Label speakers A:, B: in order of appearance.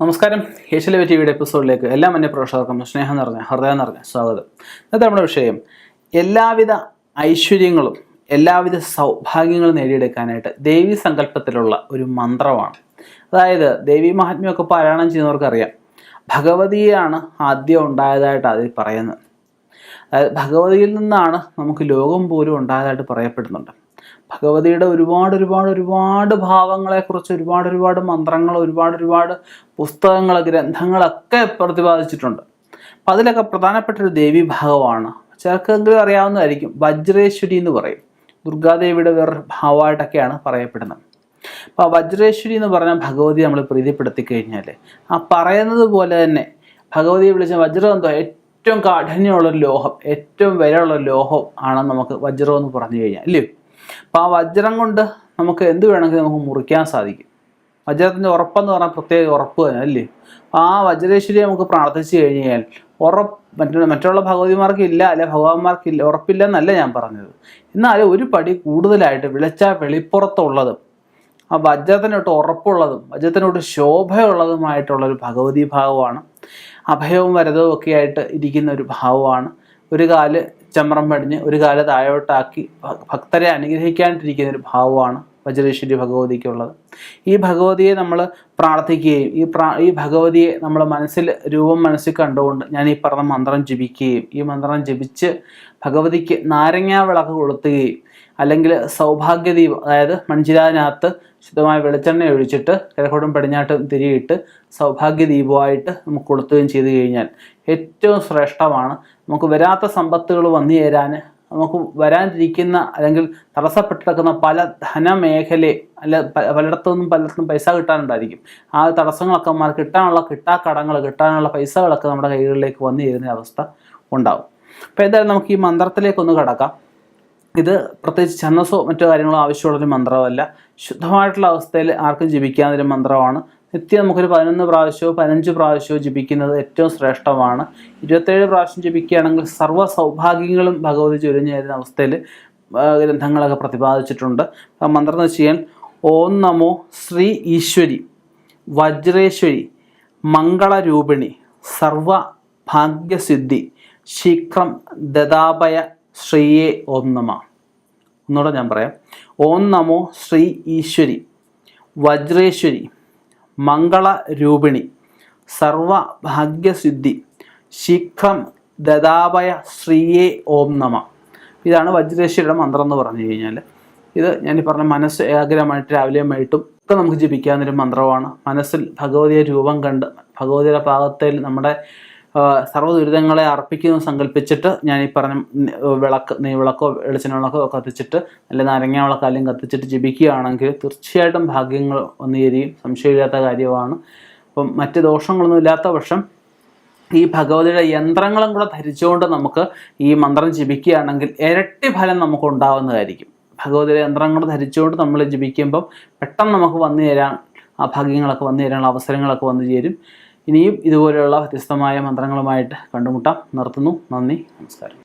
A: നമസ്കാരം. ഏഷ്യലവ ടി വിയുടെ എപ്പിസോഡിലേക്ക് എല്ലാ മന്യ പ്രേക്ഷകർക്കും സ്നേഹം നിറഞ്ഞ ഹൃദയം നിറഞ്ഞ സ്വാഗതം. ഇന്നത്തെ നമ്മുടെ വിഷയം എല്ലാവിധ ഐശ്വര്യങ്ങളും എല്ലാവിധ സൗഭാഗ്യങ്ങളും നേടിയെടുക്കാനായിട്ട് ദേവി സങ്കല്പത്തിലുള്ള ഒരു മന്ത്രമാണ്. അതായത് ദേവി മഹാത്മ്യമൊക്കെ പാരായണം ചെയ്യുന്നവർക്കറിയാം. ഭഗവതിയാണ് ആദ്യം ഉണ്ടായതായിട്ട് അതിൽ പറയുന്നത്. അതായത് ഭഗവതിയിൽ നിന്നാണ് നമുക്ക് ലോകം പോലും ഉണ്ടായതായിട്ട് പറയപ്പെടുന്നുണ്ട്. ഭഗവതിയുടെ ഒരുപാട് ഒരുപാട് ഒരുപാട് ഭാവങ്ങളെക്കുറിച്ച് ഒരുപാട് ഒരുപാട് മന്ത്രങ്ങൾ ഒരുപാട് ഒരുപാട് പുസ്തകങ്ങൾ ഗ്രന്ഥങ്ങളൊക്കെ പ്രതിപാദിച്ചിട്ടുണ്ട്. അപ്പം അതിലൊക്കെ പ്രധാനപ്പെട്ട ഒരു ദേവി ഭാഗമാണ് ചിലർക്കെങ്കിലും അറിയാവുന്നതായിരിക്കും. വജ്രേശ്വരി എന്ന് പറയും. ദുർഗാദേവിയുടെ വേറൊരു ഭാവമായിട്ടൊക്കെയാണ് പറയപ്പെടുന്നത്. അപ്പോൾ വജ്രേശ്വരി എന്ന് പറഞ്ഞാൽ ഭഗവതി നമ്മൾ പ്രീതിപ്പെടുത്തി കഴിഞ്ഞാൽ ആ പറയുന്നത് പോലെ തന്നെ ഭഗവതിയെ വിളിച്ച വജ്രം എന്തോ? ഏറ്റവും കാഠിന്യമുള്ളൊരു ലോഹം ഏറ്റവും വിലയുള്ള ലോഹം ആണ് നമുക്ക് വജ്രം എന്ന് പറഞ്ഞു കഴിഞ്ഞാൽ അല്ലേ? അപ്പോൾ ആ വജ്രം കൊണ്ട് നമുക്ക് എന്ത് വേണമെങ്കിൽ നമുക്ക് മുറിക്കാൻ സാധിക്കും. വജ്രത്തിന്റെ ഉറപ്പെന്ന് പറഞ്ഞാൽ പ്രത്യേക ഉറപ്പ് തന്നെ അല്ലേ? ആ വജ്രേശ്വരി നമുക്ക് പ്രാർത്ഥിച്ചു കഴിഞ്ഞാൽ ഉറപ്പ് മറ്റുള്ള മറ്റുള്ള ഭഗവതിമാർക്ക് ഇല്ല അല്ലെ ഭഗവാന്മാർക്ക് ഇല്ല ഉറപ്പില്ല എന്നല്ല ഞാൻ പറഞ്ഞത്. എന്നാൽ ഒരു പടി കൂടുതലായിട്ട് വിളിച്ച വെളിപ്പുറത്തുള്ളതും ആ വജ്രത്തിനോട്ട് ഉറപ്പുള്ളതും വജ്രത്തിനോട്ട് ശോഭയുള്ളതുമായിട്ടുള്ള ഒരു ഭഗവതി ഭാവമാണ്. അഭയവും വരതവും ഒക്കെ ആയിട്ട് ഇരിക്കുന്ന ഒരു ഭാവമാണ്. ഒരു കാൽ ചമ്രം പടിഞ്ഞ് ഒരു കാല താഴോട്ടാക്കി ഭക്തരെ അനുഗ്രഹിക്കാണ്ടിരിക്കുന്ന ഒരു ഭാവമാണ് വജ്രേശ്വരി ഭഗവതിക്കുള്ളത്. ഈ ഭഗവതിയെ നമ്മൾ പ്രാർത്ഥിക്കുകയും ഈ പ്രാ ഈ ഭഗവതിയെ നമ്മൾ മനസ്സിൽ രൂപം മനസ്സിൽ കണ്ടുകൊണ്ട് ഞാൻ ഈ പറഞ്ഞ മന്ത്രം ജപിക്കുകയും ഈ മന്ത്രം ജപിച്ച് ഭഗവതിക്ക് നാരങ്ങാ വിളക്ക് കൊളുത്തുകയും അല്ലെങ്കിൽ സൗഭാഗ്യദീപം അതായത് മൺചിരാതിനകത്ത് ശുദ്ധമായ വെളിച്ചെണ്ണ ഒഴിച്ചിട്ട് കിഴക്കോട്ടും പടിഞ്ഞാട്ടും തിരിയിട്ട് സൗഭാഗ്യദീപമായിട്ട് നമുക്ക് കൊടുത്തുകയും ചെയ്തു കഴിഞ്ഞാൽ ഏറ്റവും ശ്രേഷ്ഠമാണ്. നമുക്ക് വരാത്ത സമ്പത്തുകൾ വന്നു ചേരാൻ നമുക്ക് വരാനിരിക്കുന്ന അല്ലെങ്കിൽ തടസ്സപ്പെട്ടിരിക്കുന്ന പല ധനമേഖല അല്ല പലയിടത്തുനിന്നും പലയിടത്തും പൈസ കിട്ടാനുണ്ടായിരിക്കും. ആ തടസ്സങ്ങളൊക്കെ മാറി കിട്ടാനുള്ള കിട്ടാക്കടങ്ങൾ കിട്ടാനുള്ള പൈസകളൊക്കെ നമ്മുടെ കൈകളിലേക്ക് വന്നു ചേരുന്ന അവസ്ഥ ഉണ്ടാവും. അപ്പോൾ എന്തായാലും നമുക്ക് ഈ മന്ത്രത്തിലേക്കൊന്ന് കടക്കാം. ഇത് പ്രത്യേകിച്ച് ഛന്നസോ മറ്റോ കാര്യങ്ങളോ ആവശ്യമുള്ളൊരു മന്ത്രമല്ല. ശുദ്ധമായിട്ടുള്ള അവസ്ഥയിൽ ആർക്കും ജപിക്കാവുന്നൊരു മന്ത്രമാണ്. നിത്യം നമുക്കൊരു പതിനൊന്ന് പ്രാവശ്യമോ പതിനഞ്ച് പ്രാവശ്യമോ ജപിക്കുന്നത് ഏറ്റവും ശ്രേഷ്ഠമാണ്. ഇരുപത്തേഴ് പ്രാവശ്യം ജപിക്കുകയാണെങ്കിൽ സർവ സൗഭാഗ്യങ്ങളും ഭഗവതി തരുന്ന അവസ്ഥയിൽ ഗ്രന്ഥങ്ങളൊക്കെ പ്രതിപാദിച്ചിട്ടുണ്ട്. ആ മന്ത്രം എന്ന് വെച്ച് ഓം നമോ ശ്രീ ഈശ്വരി വജ്രേശ്വരി മംഗളരൂപിണി സർവ ഭാഗ്യസിദ്ധി ശീഘ്രം ദദാപയ ശ്രീയെ ഓം നമ. ഒന്നുകൂടെ ഞാൻ പറയാം. ഓം നമോ ശ്രീ ഈശ്വരി വജ്രേശ്വരി മംഗള രൂപിണി സർവഭാഗ്യസിദ്ധി ശീഘ്രം ദദാപയ ശ്രീയെ ഓം നമ. ഇതാണ് വജ്രേശ്വരിയുടെ മന്ത്രം എന്ന് പറഞ്ഞു കഴിഞ്ഞാൽ ഇത് ഞാൻ ഈ പറഞ്ഞ മനസ്സ് ഏകാഗ്രമായിട്ട് രാവിലെയും വൈകിട്ടും ഒക്കെ നമുക്ക് ജപിക്കാവുന്നൊരു മന്ത്രമാണ്. മനസ്സിൽ ഭഗവതിയെ രൂപം കണ്ട് ഭഗവതിയുടെ പാകത്തിൽ നമ്മുടെ സർവ ദുരിതങ്ങളെ അർപ്പിക്കുന്നു സങ്കല്പിച്ചിട്ട് ഞാൻ ഈ പറഞ്ഞ വിളക്ക് നെയ്വിളക്കോ വെളിച്ചെണ്ണ വിളക്കോ കത്തിച്ചിട്ട് അല്ലെങ്കിൽ നാരങ്ങ വിളക്കാലും കത്തിച്ചിട്ട് ജപിക്കുകയാണെങ്കിൽ തീർച്ചയായിട്ടും ഭാഗ്യങ്ങൾ വന്നു ചേരുകയും സംശയമില്ലാത്ത കാര്യമാണ്. അപ്പം മറ്റ് ദോഷങ്ങളൊന്നും ഇല്ലാത്ത പക്ഷം ഈ ഭഗവതിയുടെ യന്ത്രങ്ങളും കൂടെ ധരിച്ചുകൊണ്ട് നമുക്ക് ഈ മന്ത്രം ജപിക്കുകയാണെങ്കിൽ ഇരട്ടി ഫലം നമുക്ക് ഉണ്ടാവുന്നതായിരിക്കും. ഭഗവതിയുടെ യന്ത്രങ്ങൾ ധരിച്ചുകൊണ്ട് നമ്മൾ ജപിക്കുമ്പം പെട്ടെന്ന് നമുക്ക് വന്നു ചേരാൻ ആ ഭാഗ്യങ്ങളൊക്കെ വന്നു ചേരാനുള്ള അവസരങ്ങളൊക്കെ വന്നു ചേരും. ഇനിയും ഇതുപോലെയുള്ള വ്യത്യസ്തമായ മന്ത്രങ്ങളുമായിട്ട് കണ്ടുമുട്ടാം. നിർത്തുന്നു. നന്ദി. നമസ്കാരം.